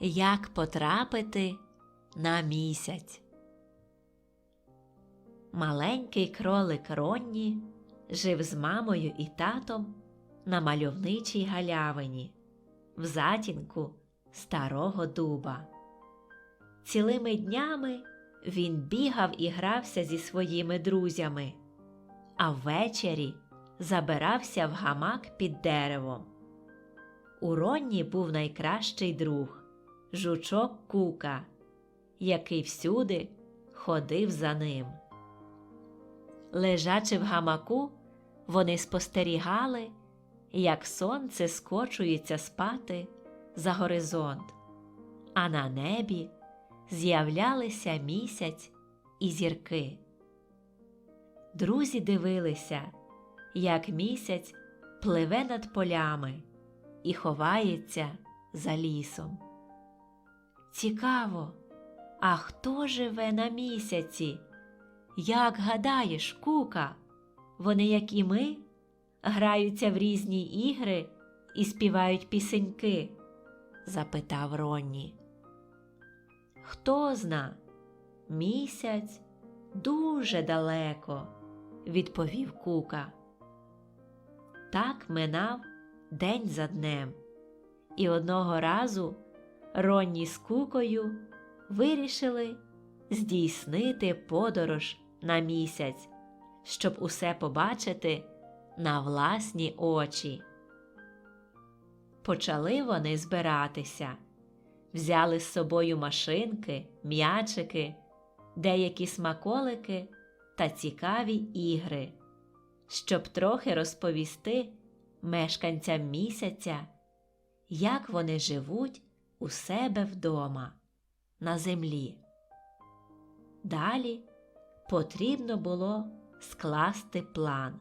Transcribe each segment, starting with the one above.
Як потрапити на місяць? Маленький кролик Ронні жив з мамою і татом на мальовничій галявині в затінку старого дуба. Цілими днями він бігав і грався зі своїми друзями, а ввечері забирався в гамак під деревом. У Ронні був найкращий друг жучок Кука, який всюди ходив за ним. Лежачи в гамаку, вони спостерігали, як сонце скочується спати за горизонт, а на небі з'являлися місяць і зірки. Друзі дивилися, як місяць пливе над полями і ховається за лісом. Цікаво, а хто живе на місяці? Як гадаєш, кука? Вони, як і ми, граються в різні ігри і співають пісеньки? запитав Ронні. Хто зна, місяць дуже далеко, відповів Кука. Так минав день за днем, і одного разу Ронні з Кукою вирішили здійснити подорож на місяць, щоб усе побачити на власні очі. Почали вони збиратися, взяли з собою машинки, м'ячики, деякі смаколики та цікаві ігри, щоб трохи розповісти мешканцям місяця, як вони живуть у себе вдома, на землі. Далі потрібно було скласти план,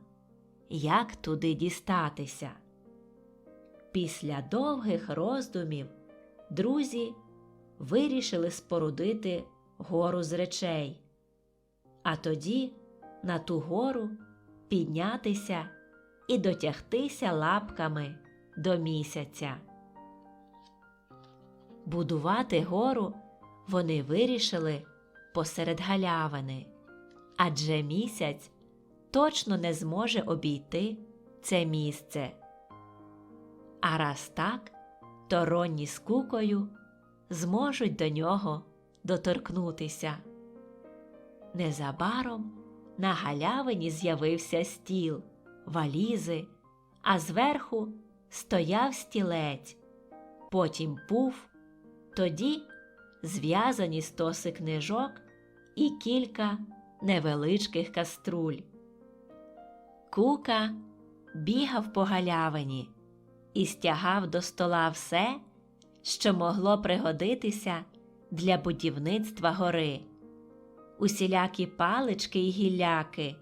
як туди дістатися. Після довгих роздумів друзі вирішили спорудити гору з речей, а тоді на ту гору піднятися і дотягтися лапками до місяця. Будувати гору вони вирішили посеред галявини, адже місяць точно не зможе обійти це місце. А раз так, то Ронні з кукою зможуть до нього доторкнутися. Незабаром на галявині з'явився стіл, валізи, а зверху стояв стілець, потім пуф, тоді зв'язані стоси книжок і кілька невеличких каструль. Кука бігав по галявині і стягав до стола все, що могло пригодитися для будівництва гори, усілякі палички й гілляки,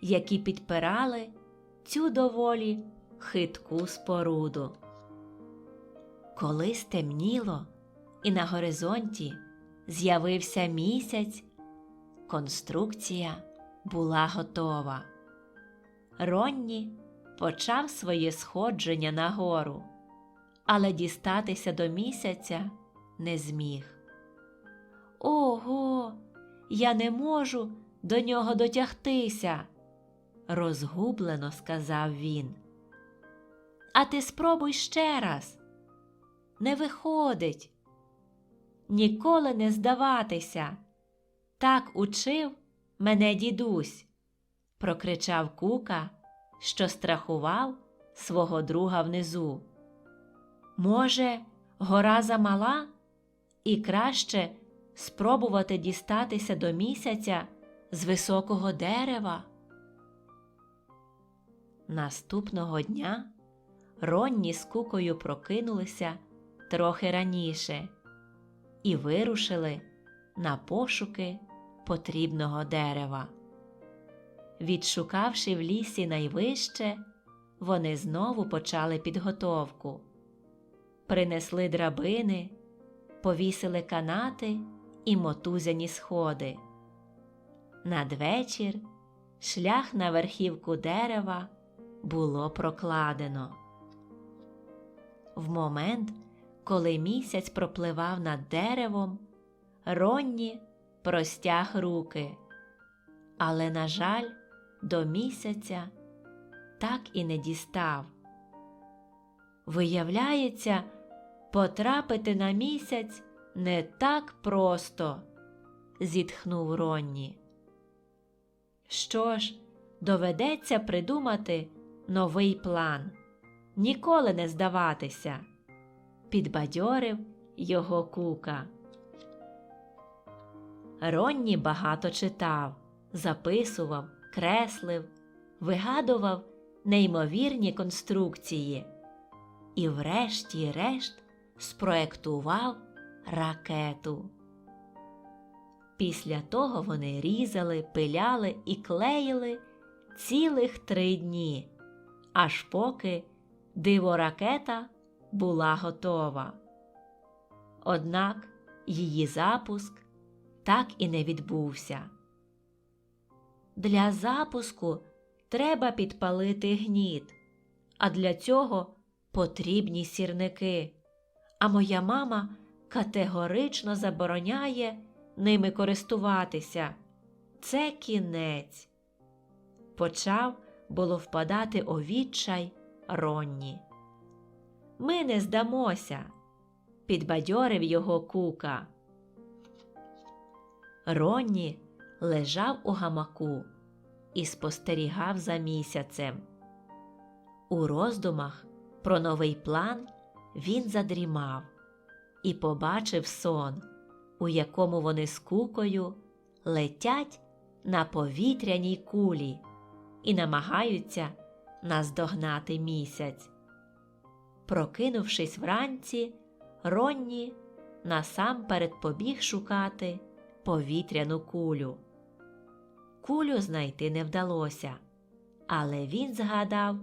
які підпирали цю доволі хитку споруду. Коли стемніло і на горизонті з'явився місяць, конструкція була готова. Ронні почав своє сходження на гору, але дістатися до місяця не зміг. Ого, я не можу до нього дотягтися, розгублено сказав він. А ти спробуй ще раз. Не виходить. Ніколи не здаватися. Так учив мене дідусь, прокричав Кука, що страхував свого друга внизу. Може, гора замала, і краще спробувати дістатися до місяця з високого дерева. Наступного дня Ронні з кукою прокинулися трохи раніше і вирушили на пошуки потрібного дерева. Відшукавши в лісі найвище, вони знову почали підготовку, принесли драбини, повісили канати і мотузяні сходи. Надвечір шлях на верхівку дерева було прокладено. В момент, коли місяць пропливав над деревом, Ронні простяг руки, але, на жаль, до місяця так і не дістав. Виявляється, потрапити на місяць не так просто, зітхнув Ронні. Що ж, доведеться придумати новий план, ніколи не здаватися, підбадьорив його кука. Ронні багато читав, записував, креслив, вигадував неймовірні конструкції і, врешті-решт, спроектував ракету. Після того вони різали, пиляли і клеїли цілих три дні, аж поки диворакета була готова. Однак її запуск так і не відбувся. Для запуску треба підпалити гніт, а для цього потрібні сірники. А моя мама категорично забороняє ними користуватися. Це кінець. Почав було впадати у відчай Ронні. Ми не здамося, підбадьорив його кука. Ронні лежав у гамаку і спостерігав за місяцем. У роздумах про новий план він задрімав і побачив сон, у якому вони з кукою летять на повітряній кулі і намагаються наздогнати місяць. Прокинувшись вранці, Ронні насамперед побіг шукати повітряну кулю. Кулю знайти не вдалося, але він згадав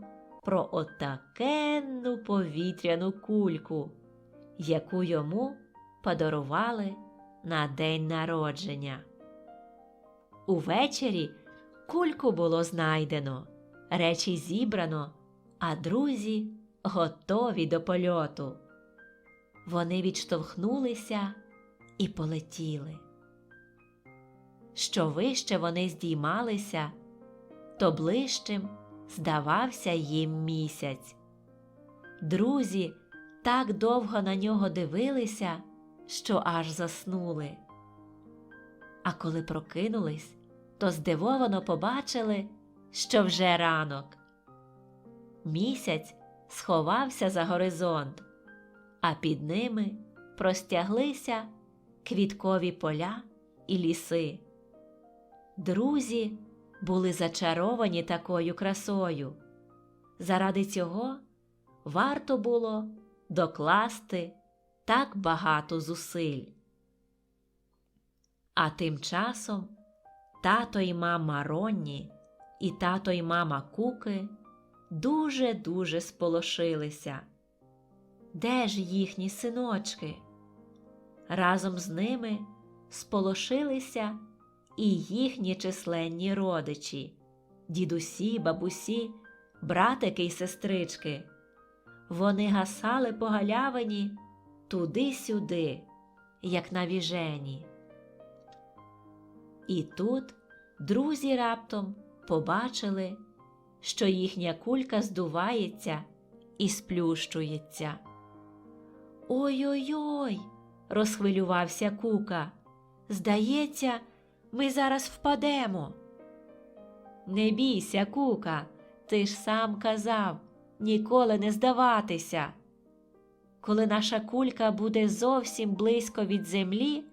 про отакенну повітряну кульку, яку йому подарували на день народження. Увечері кульку було знайдено, речі зібрано, а друзі готові до польоту. Вони відштовхнулися і полетіли. Що вище вони здіймалися, то ближчим здавався їм місяць. Друзі так довго на нього дивилися, що аж заснули. А коли прокинулись, то здивовано побачили, що вже ранок. Місяць сховався за горизонт, а під ними простяглися квіткові поля і ліси. Друзі були зачаровані такою красою. Заради цього варто було докласти так багато зусиль. А тим часом тато й мама Ронні і тато й мама Куки дуже-дуже сполошилися. Де ж їхні синочки? Разом з ними сполошилися і їхні численні родичі, дідусі, бабусі, братики й сестрички. Вони гасали по галявині туди-сюди, як на віжені. І тут друзі раптом побачили, що їхня кулька здувається і сплющується. Ой-ой-ой, розхвилювався кука. Здається, ми зараз впадемо. Не бійся, кука, ти ж сам казав ніколи не здаватися. Коли наша кулька буде зовсім близько від землі,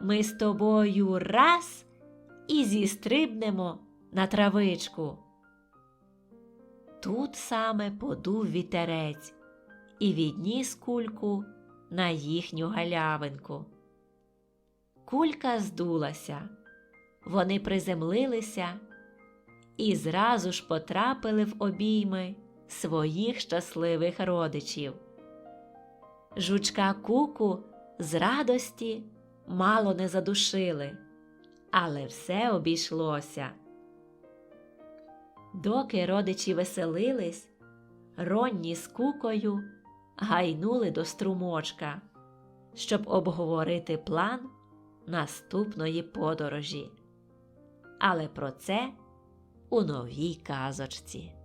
ми з тобою раз і зістрибнемо на травичку. Тут саме подув вітерець і відніс кульку на їхню галявинку. Кулька здулася, вони приземлилися і зразу ж потрапили в обійми своїх щасливих родичів. Жучка куку з радості мало не задушили, але все обійшлося. Доки родичі веселились, Ронні з кукою гайнули до струмочка, щоб обговорити план наступної подорожі. Але про це у новій казочці.